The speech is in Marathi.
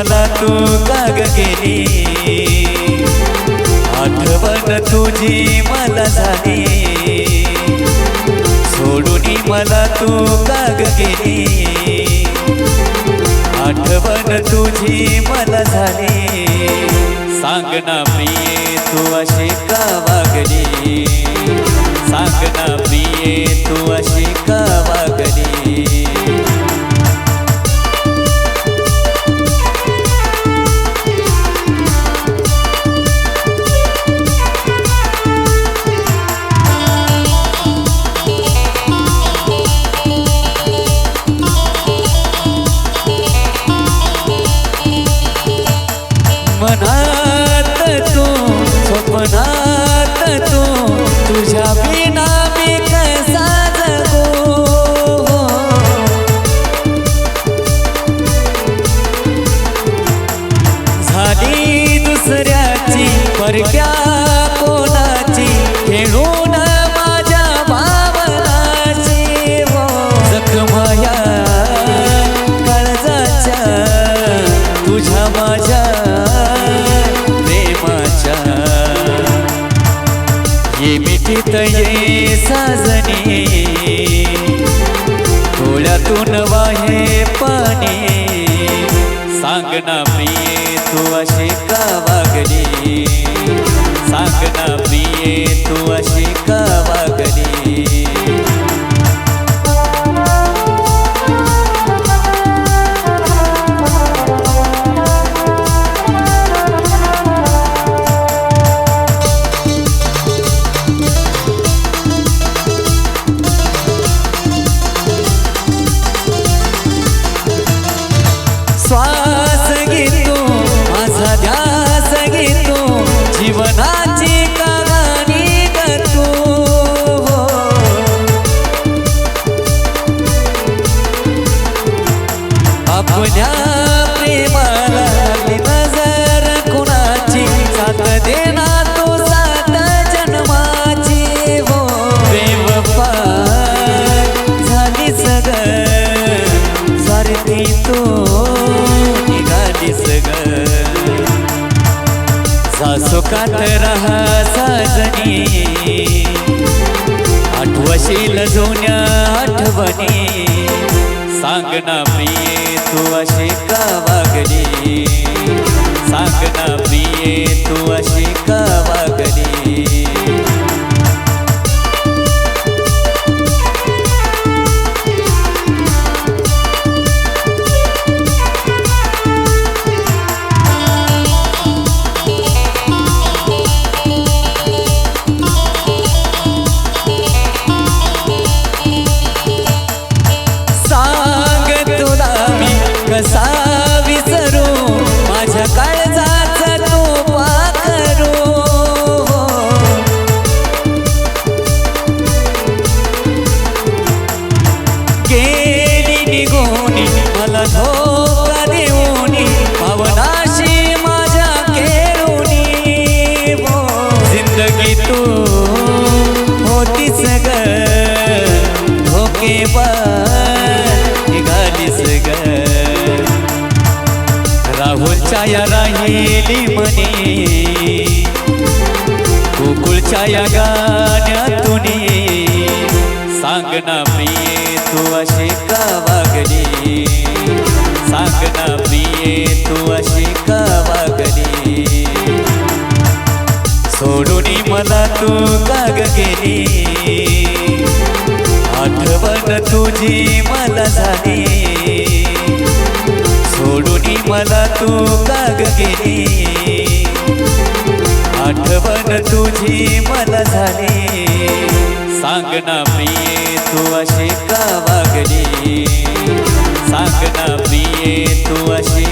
मला तू काग केली आठवण तुझी मला झाली. सोडून मला तू काग केली आठवण तुझी मला झाली. सांग ना प्रिये तू अशी का वागली? सांग ना प्रिये तू दुसऱ्याची परक्या कोणाची खेळून माझ्या भावनाची हो, जखमाया जखमया काळजाच्या तुझ्या माझ्या प्रेमाच्या. ये मिठीत ये साजनी डोळ्यातून वाहे पाणी. सांग ना प्रिये तू अशी का वागली सांग ना प्रिये तू अशी का सारखी तू सासुकात रहा साजनी आठवशील जुन्या आठवणी. सांगना प्रिये तू अशी का वागली? सांगना प्रिये तू अशी का वागली? तुझ्या या गाण्यातून सांग ना प्रिये तू अशी का वागली? सांग ना प्रिये तू अशी का वागली? सोडून मला तू काग गेली. आठवण तुझी मला झाली. सोडून मला तू काग गेली. तुझी मन झाले. सांग ना प्रिये तू अशी का वागली? सांग ना प्रिये तू अशी